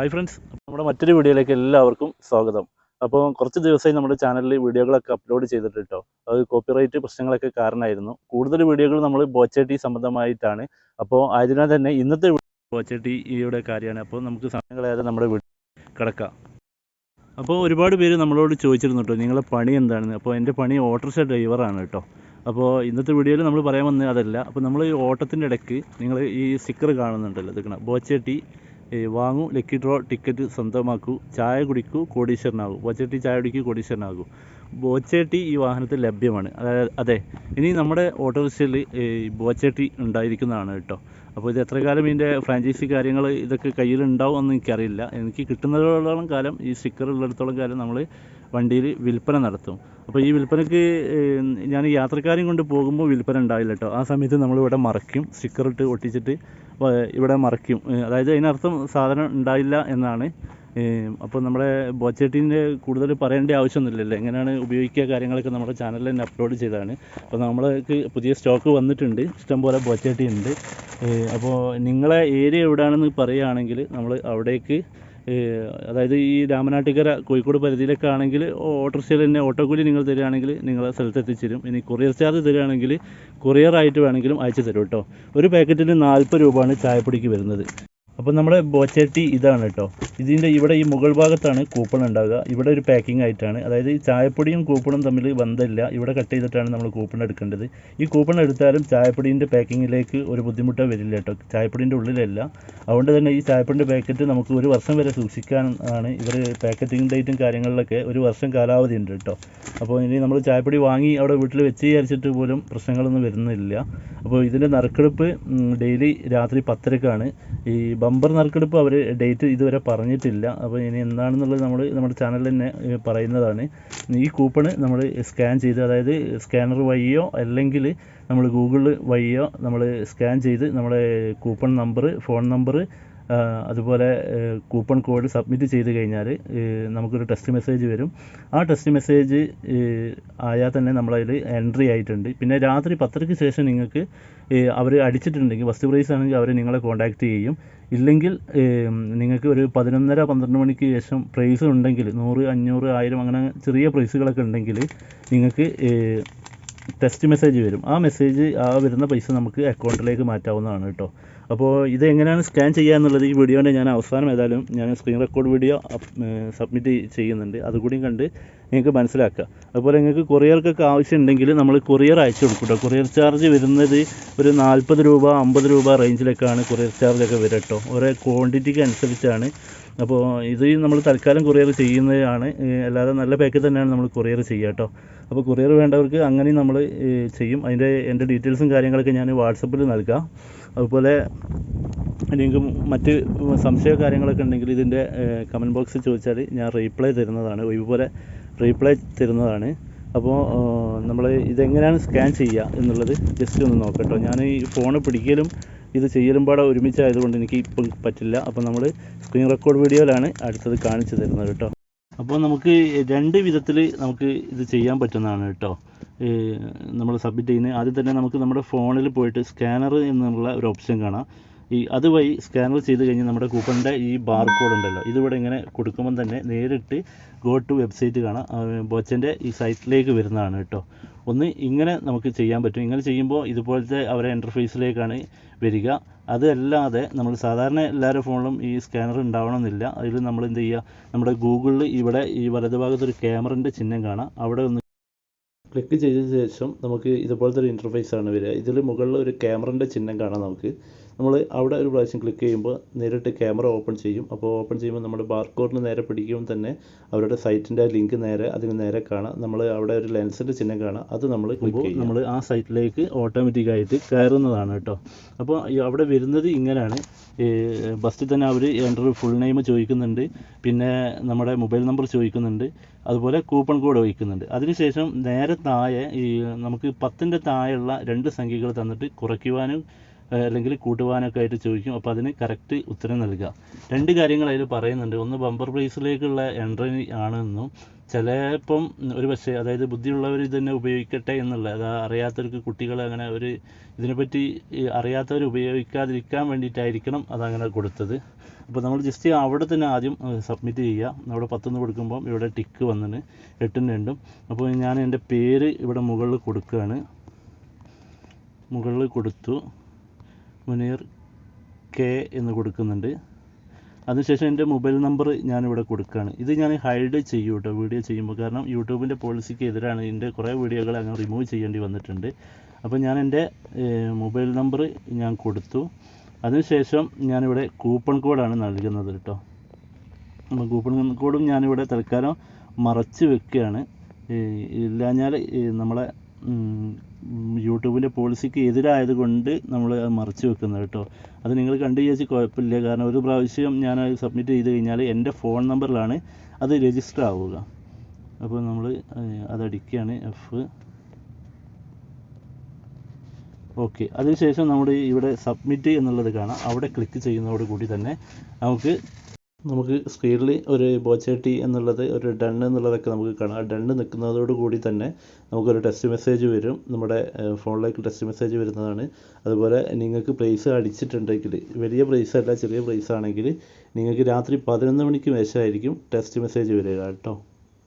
Hi friends നമ്മുടെ മറ്റൊരു വീഡിയോയിലേക്ക് എല്ലാവർക്കും സ്വാഗതം. അപ്പോൾ കുറച്ച് ദിവസമായി നമ്മുടെ ചാനലിൽ വീഡിയോകളൊക്കെ അപ്ലോഡ് ചെയ്തിട്ട് കേട്ടോ അത് കോപ്പിറൈറ്റ് പ്രശ്നങ്ങളൊക്കെ കാരണമായിരുന്നു. കൂടുതൽ വീഡിയോകൾ നമ്മൾ ബോച്ചേട്ടി സംബന്ധമായിട്ടാണ്. അപ്പോൾ ആയതിനാൽ തന്നെ ഇന്നത്തെ ബോച്ചേട്ടിയുടെ കാര്യമാണ്. അപ്പോൾ നമുക്ക് സമയങ്ങളേറെ നമ്മുടെ കിടക്കാം. അപ്പോൾ ഒരുപാട് പേര് നമ്മളോട് ചോദിച്ചിരുന്നു കേട്ടോ നിങ്ങളെ പണി എന്താണെന്ന്? അപ്പോൾ എന്റെ പണി ഓട്ടോറിക്ഷ ഡ്രൈവറാണ് കേട്ടോ അപ്പോൾ ഇന്നത്തെ വീഡിയോയിൽ നമ്മൾ പറയാൻ വന്നത് അതല്ല. അപ്പോൾ നമ്മൾ ഈ ഓട്ടത്തിന്റെ ഇടയ്ക്ക് നിങ്ങൾ ഈ സ്റ്റിക്കർ കാണുന്നുണ്ടല്ലോ ഇതൊക്കെ ബോച്ചേട്ടി വാങ്ങൂ ലക്കി ഡ്രോ ടിക്കറ്റ് സ്വന്തമാക്കൂ ചായ കുടിക്കൂ കോടീശ്വരനാകൂ. ബോച്ചേട്ടി ചായ കുടിക്കൂ കോടീശ്വരനാകൂ. ബോച്ചേട്ടി ഈ വാഹനത്തിൽ ലഭ്യമാണ്. അതായത് അതെ ഇനി നമ്മുടെ ഓട്ടോറിക്ഷയിൽ ബോച്ചേട്ടി ഉണ്ടായിരിക്കുന്നതാണ് കേട്ടോ. അപ്പോൾ ഇത് എത്ര കാലം ഇതിന്റെ ഫ്രാഞ്ചൈസി കാര്യങ്ങൾ ഇതൊക്കെ കയ്യിലുണ്ടാവും എന്ന് എനിക്കറിയില്ല. എനിക്ക് കിട്ടുന്നിടത്തോളം കാലം ഈ സ്റ്റിക്കർ ഉള്ളിടത്തോളം കാലം നമ്മൾ വണ്ടിയിൽ വിൽപ്പന നടത്തും. അപ്പോൾ ഈ വിൽപ്പനയ്ക്ക് ഞാൻ യാത്രക്കാരെയും കൊണ്ട് പോകുമ്പോൾ വിൽപ്പന ഉണ്ടാവില്ല കേട്ടോ ആ സമയത്ത് നമ്മളിവിടെ മറയ്ക്കും. സ്റ്റിക്കർ ഇട്ട് ഒട്ടിച്ചിട്ട് ഇവിടെ മറയ്ക്കും. അതായത് അതിനർത്ഥം സാധനം ഉണ്ടായില്ല എന്നാണ്. അപ്പോൾ നമ്മുടെ ബോച്ചേട്ടീന്റെ കൂടുതൽ പറയേണ്ട ആവശ്യമൊന്നുമില്ലല്ലോ. എങ്ങനെയാണ് ഉപയോഗിക്കുക കാര്യങ്ങളൊക്കെ നമ്മുടെ ചാനലിൽ തന്നെ അപ്ലോഡ് ചെയ്തതാണ്. അപ്പോൾ നമ്മൾക്ക് പുതിയ സ്റ്റോക്ക് വന്നിട്ടുണ്ട്. ഇഷ്ടംപോലെ ബോച്ചേട്ടി ഉണ്ട്. അപ്പോൾ നിങ്ങളെ ഏരിയ എവിടെയാണെന്ന് പറയുകയാണെങ്കിൽ നമ്മൾ അവിടേക്ക് അതായത് ഈ രാമനാട്ടിക്കര കോഴിക്കോട് പരിധിയിലൊക്കെ ആണെങ്കിൽ ഓട്ടോറിക്ഷയിൽ തന്നെ ഓട്ടോ കൂലി നിങ്ങൾ തരികയാണെങ്കിൽ നിങ്ങളെ സ്ഥലത്ത് എത്തിച്ചേരും ഇനി കൊറിയർ ചാർജ് തരികയാണെങ്കിൽ കൊറിയർ ആയിട്ട് വേണമെങ്കിലും അയച്ചു തരും കേട്ടോ. ഒരു പാക്കറ്റിന് നാൽപ്പത് രൂപയാണ് ചായപ്പൊടിക്ക് വരുന്നത്. അപ്പോൾ നമ്മുടെ ബോച്ചേട്ടി ഇതാണ് കേട്ടോ. ഇതിന്റെ ഇവിടെ ഈ മുകൾ ഭാഗത്താണ് കൂപ്പൺ ഉണ്ടാവുക. ഇവിടെ ഒരു പാക്കിംഗ് ആയിട്ടാണ്. അതായത് ഈ ചായപ്പൊടിയും കൂപ്പണും തമ്മിൽ ബന്ധമില്ല. ഇവിടെ കട്ട് ചെയ്തിട്ടാണ് നമ്മൾ കൂപ്പൺ എടുക്കേണ്ടത്. ഈ കൂപ്പൺ എടുത്താലും ചായപ്പൊടീന്റെ പാക്കിങ്ങിലേക്ക് ഒരു ബുദ്ധിമുട്ടോ വരില്ല കേട്ടോ. ചായപ്പൊടീന്റെ ഉള്ളിലല്ല. അതുകൊണ്ട് തന്നെ ഈ ചായപ്പൊടിന്റെ പാക്കറ്റ് നമുക്ക് ഒരു വർഷം വരെ സൂക്ഷിക്കാൻ ആണ് ഇവർ പാക്കറ്റിംഗ് ഡേറ്റും കാര്യങ്ങളിലൊക്കെ ഒരു വർഷം കാലാവധി ഉണ്ട് കേട്ടോ. അപ്പോൾ ഇനി നമ്മൾ ചായപ്പൊടി വാങ്ങി അവിടെ വീട്ടിൽ വെച്ച് വിചാരിച്ചിട്ട് പോലും പ്രശ്നങ്ങളൊന്നും വരുന്നില്ല. അപ്പോൾ ഇതിന്റെ നറുക്കെടുപ്പ് ഡെയിലി രാത്രി പത്തരക്കാണ്. ഈ ബമ്പർ നറുക്കെടുപ്പ് അവർ ഡേറ്റ് ഇതുവരെ പറഞ്ഞിട്ടില്ല. അപ്പോൾ ഇനി എന്താണെന്നുള്ളത് നമ്മൾ നമ്മുടെ ചാനലിൽ തന്നെ പറയുന്നതാണ്. ഈ കൂപ്പണ് നമ്മൾ സ്കാൻ ചെയ്ത് അതായത് സ്കാനർ വഴിയോ അല്ലെങ്കിൽ നമ്മൾ ഗൂഗിൾ വഴിയോ നമ്മൾ സ്കാൻ ചെയ്ത് നമ്മുടെ കൂപ്പൺ നമ്പർ ഫോൺ നമ്പർ അതുപോലെ കൂപ്പൺ കോഡ് സബ്മിറ്റ് ചെയ്ത് കഴിഞ്ഞാൽ നമുക്കൊരു ടെസ്റ്റ് മെസ്സേജ് വരും. ആ ടെസ്റ്റ് മെസ്സേജ് ആയാൽ തന്നെ നമ്മളതിൽ എൻട്രി ആയിട്ടുണ്ട്. പിന്നെ രാത്രി പത്തരയ്ക്ക് ശേഷം നിങ്ങൾക്ക് അവർ അടിച്ചിട്ടുണ്ടെങ്കിൽ ഫസ്റ്റ് പ്രൈസ് ആണെങ്കിൽ അവർ നിങ്ങളെ കോൺടാക്റ്റ് ചെയ്യും. ഇല്ലെങ്കിൽ നിങ്ങൾക്ക് ഒരു പതിനൊന്നര പന്ത്രണ്ട് മണിക്ക് ശേഷം പ്രൈസ് ഉണ്ടെങ്കിൽ നൂറ് അഞ്ഞൂറ് ആയിരം അങ്ങനെ ചെറിയ പ്രൈസുകളൊക്കെ ഉണ്ടെങ്കിൽ നിങ്ങൾക്ക് ടെസ്റ്റ് മെസ്സേജ് വരും. ആ മെസ്സേജ് ആ വരുന്ന പൈസ നമുക്ക് അക്കൗണ്ടിലേക്ക് മാറ്റാവുന്നതാണ് കേട്ടോ. അപ്പോൾ ഇത് എങ്ങനെയാണ് സ്കാൻ ചെയ്യുക എന്നുള്ളത് ഈ വീഡിയോന്റെ ഞാൻ അവസാനം ഏതായാലും ഞാൻ സ്ക്രീൻ റെക്കോർഡ് വീഡിയോ സബ്മിറ്റ് ചെയ്യുന്നുണ്ട്. അതുകൂടിയും കണ്ട് നിങ്ങൾക്ക് മനസ്സിലാക്കുക. അതുപോലെ നിങ്ങൾക്ക് കൊറിയർക്കൊക്കെ ആവശ്യമുണ്ടെങ്കിൽ നമ്മൾ കൊറിയർ അയച്ചു കൊടുക്കും കേട്ടോ. കൊറിയർ ചാർജ് വരുന്നത് ഒരു നാൽപ്പത് രൂപ അമ്പത് രൂപ റേഞ്ചിലൊക്കെയാണ് കൊറിയർ ചാർജൊക്കെ വരട്ടോ ഓരോ ക്വാണ്ടിറ്റിക്ക് അനുസരിച്ചാണ് അപ്പോൾ ഇത് നമ്മൾ തൽക്കാലം കൊറിയർ ചെയ്യുന്നതാണ്. അല്ലാതെ നല്ല പാക്ക് തന്നെയാണ് നമ്മൾ കൊറിയർ ചെയ്യുക കേട്ടോ. അപ്പോൾ കൊറിയർ വേണ്ടവർക്ക് അങ്ങനെയും നമ്മൾ ചെയ്യും. അതിന്റെ എന്റെ ഡീറ്റെയിൽസും കാര്യങ്ങളൊക്കെ ഞാൻ വാട്സപ്പിൽ നൽകാം. അതുപോലെ നിങ്ങൾക്ക് മറ്റ് സംശയ കാര്യങ്ങളൊക്കെ ഉണ്ടെങ്കിൽ ഇതിന്റെ കമന്റ് ബോക്സിൽ ചോദിച്ചാൽ ഞാൻ റീപ്ലൈ തരുന്നതാണ്. ഇതുപോലെ റീപ്ലൈ തരുന്നതാണ്. അപ്പോൾ നമ്മൾ ഇതെങ്ങനെയാണ് സ്കാൻ ചെയ്യുക എന്നുള്ളത് ജസ്റ്റ് ഒന്ന് നോക്കട്ടോ. ഞാൻ ഈ ഫോണ് പിടിക്കലും ഇത് ചെയ്യലും പാടെ ഒരുമിച്ചായതുകൊണ്ട് എനിക്ക് ഇപ്പം പറ്റില്ല. അപ്പോൾ നമ്മൾ സ്ക്രീൻ റെക്കോർഡ് വീഡിയോയിലാണ് അടുത്തത് കാണിച്ചു തരുന്നത് കേട്ടോ. അപ്പോൾ നമുക്ക് രണ്ട് വിധത്തിൽ നമുക്ക് ഇത് ചെയ്യാൻ പറ്റുന്നതാണ് കേട്ടോ. നമ്മൾ സബ്മിറ്റ് ചെയ്യുന്നത്. ആദ്യം തന്നെ നമുക്ക് നമ്മുടെ ഫോണിൽ പോയിട്ട് സ്കാനർ എന്നുള്ള ഒരു ഓപ്ഷൻ കാണാം. ഈ അതുവഴി സ്കാനർ ചെയ്ത് കഴിഞ്ഞ് നമ്മുടെ കൂപ്പണിന്റെ ഈ ബാർ കോഡ് ഉണ്ടല്ലോ. ഇതിവിടെ ഇങ്ങനെ കൊടുക്കുമ്പം തന്നെ നേരിട്ട് ഗോ ടു വെബ്സൈറ്റ് കാണാം. ബോച്ചന്റെ ഈ സൈറ്റിലേക്ക് വരുന്നതാണ് കേട്ടോ. ഒന്ന് ഇങ്ങനെ നമുക്ക് ചെയ്യാൻ പറ്റും. ഇങ്ങനെ ചെയ്യുമ്പോൾ ഇതുപോലത്തെ അവരെ ഇന്റർഫേസിലേക്കാണ് വരിക. അതല്ലാതെ നമ്മൾ സാധാരണ എല്ലാവരുടെ ഫോണിലും ഈ സ്കാനർ ഉണ്ടാവണമെന്നില്ല. അതിൽ നമ്മൾ എന്ത് ചെയ്യുക? നമ്മുടെ ഗൂഗിളിൽ ഇവിടെ ഈ വലതുഭാഗത്ത് ഒരു ക്യാമറന്റെ ചിഹ്നം കാണാം. അവിടെ ഒന്ന് ക്ലിക്ക് ചെയ്ത ശേഷം നമുക്ക് ഇതുപോലത്തെ ഒരു ഇന്റർഫേസ് ആണ് വരിക. ഇതിൽ മുകളിൽ ഒരു ക്യാമറന്റെ ചിഹ്നം കാണാം നമുക്ക്. നമ്മൾ അവിടെ ഒരു പ്രാവശ്യം ക്ലിക്ക് ചെയ്യുമ്പോൾ നേരിട്ട് ക്യാമറ ഓപ്പൺ ചെയ്യും. അപ്പോൾ ഓപ്പൺ ചെയ്യുമ്പോൾ നമ്മുടെ ബാർകോഡിന് നേരെ പിടിക്കുമ്പോൾ തന്നെ അവരുടെ സൈറ്റിന്റെ ലിങ്ക് നേരെ അതിന് നേരെ കാണാം. നമ്മൾ അവിടെ ഒരു ലെൻസിന്റെ ചിഹ്നം കാണാം. അത് നമ്മൾ ക്ലിക്ക് ചെയ്യും. നമ്മൾ ആ സൈറ്റിലേക്ക് ഓട്ടോമാറ്റിക്കായിട്ട് കയറുന്നതാണ് കേട്ടോ. അപ്പോൾ അവിടെ വരുന്നത് ഇങ്ങനെയാണ്. ഫസ്റ്റ് തന്നെ അവർ എന്റെ ഫുൾ നെയിം ചോദിക്കുന്നുണ്ട്. പിന്നെ നമ്മുടെ മൊബൈൽ നമ്പർ ചോദിക്കുന്നുണ്ട്. അതുപോലെ കൂപ്പൺ കോഡ് ചോദിക്കുന്നുണ്ട് അതിനുശേഷം നേരെ താഴെ ഈ നമുക്ക് പത്തിന്റെ താഴെയുള്ള രണ്ട് സംഖ്യകൾ തന്നിട്ട് കുറയ്ക്കുവാനും അല്ലെങ്കിൽ കൂട്ടുവാനൊക്കെ ആയിട്ട് ചോദിക്കും. അപ്പോൾ അതിന് കറക്റ്റ് ഉത്തരം നൽകുക. രണ്ട് കാര്യങ്ങൾ അതിൽ പറയുന്നുണ്ട്. ഒന്ന് ബമ്പർ പ്രൈസിലേക്കുള്ള എൻട്രി ആണെന്നും ചിലപ്പം ഒരു പക്ഷേ അതായത് ബുദ്ധിയുള്ളവർ ഇതന്നെ ഉപയോഗിക്കട്ടെ എന്നുള്ള അത് അറിയാത്തവർക്ക് കുട്ടികൾ അങ്ങനെ ഒരു ഇതിനെപ്പറ്റി അറിയാത്തവർ ഉപയോഗിക്കാതിരിക്കാൻ വേണ്ടിയിട്ടായിരിക്കണം അതങ്ങനെ കൊടുത്തത്. അപ്പോൾ നമ്മൾ ജസ്റ്റ് അവിടെ തന്നെ ആദ്യം സബ്മിറ്റ് ചെയ്യുക. അവിടെ പത്തുനിന്ന് കൊടുക്കുമ്പം ഇവിടെ ടിക്ക് വന്നിന് എട്ടും രണ്ടും. അപ്പോൾ ഞാൻ എന്റെ പേര് ഇവിടെ മുകളിൽ കൊടുക്കുകയാണ് മുകളിൽ കൊടുത്തു. മുനീർ കെ എന്ന് കൊടുക്കുന്നുണ്ട്. അതിനുശേഷം എന്റെ മൊബൈൽ നമ്പർ ഞാനിവിടെ കൊടുക്കുകയാണ്. ഇത് ഞാൻ ഹൈഡ് ചെയ്യും കേട്ടോ വീഡിയോ ചെയ്യുമ്പോൾ. കാരണം യൂട്യൂബിന്റെ പോളിസിക്ക് എതിരാണ് ഇതിന്റെ കുറേ വീഡിയോകൾ അങ്ങനെ റിമൂവ് ചെയ്യേണ്ടി വന്നിട്ടുണ്ട്. അപ്പോൾ ഞാൻ എന്റെ മൊബൈൽ നമ്പർ ഞാൻ കൊടുത്തു. അതിനുശേഷം ഞാനിവിടെ കൂപ്പൺ കോഡാണ് നൽകുന്നത് കേട്ടോ അപ്പോൾ കൂപ്പൺ കോഡും ഞാനിവിടെ തൽക്കാലം മറച്ച് വെക്കുകയാണ്. ഇല്ലാഞ്ഞാൽ നമ്മളെ യൂട്യൂബിന്റെ പോളിസിക്ക് എതിരായത് കൊണ്ട് നമ്മൾ അത് മറച്ചു വെക്കുന്നത് കേട്ടോ. അത് നിങ്ങൾ കണ്ടു വിചാരിച്ച് കുഴപ്പമില്ല. കാരണം ഒരു പ്രാവശ്യം ഞാൻ അത് സബ്മിറ്റ് ചെയ്ത് കഴിഞ്ഞാൽ എന്റെ ഫോൺ നമ്പറിലാണ് അത് രജിസ്റ്റർ ആവുക. അപ്പോൾ നമ്മൾ അതടിക്കുകയാണ് എഫ് ഓക്കെ. അതിനുശേഷം നമ്മൾ ഇവിടെ സബ്മിറ്റ് എന്നുള്ളത് കാണാം. അവിടെ ക്ലിക്ക് ചെയ്യുന്നതോട് കൂടി തന്നെ നമുക്ക് നമുക്ക് സ്ക്രീനിൽ ഒരു ബോച്ചേട്ടി എന്നുള്ളത് ഒരു ഡൺ എന്നുള്ളതൊക്കെ നമുക്ക് കാണാം. ഡണ്ണ് നിൽക്കുന്നതോട് കൂടി തന്നെ നമുക്കൊരു ടെക്സ്റ്റ് മെസ്സേജ് വരും. നമ്മുടെ ഫോണിലേക്ക് ടെക്സ്റ്റ് മെസ്സേജ് വരുന്നതാണ്. അതുപോലെ നിങ്ങൾക്ക് പ്രൈസ് അടിച്ചിട്ടുണ്ടെങ്കിൽ വലിയ പ്രൈസ് അല്ല ചെറിയ പ്രൈസ് ആണെങ്കിൽ നിങ്ങൾക്ക് രാത്രി പതിനൊന്ന് മണിക്ക് മെസ്സേജ് ആയിരിക്കും ടെക്സ്റ്റ് മെസ്സേജ് വരിക കേട്ടോ.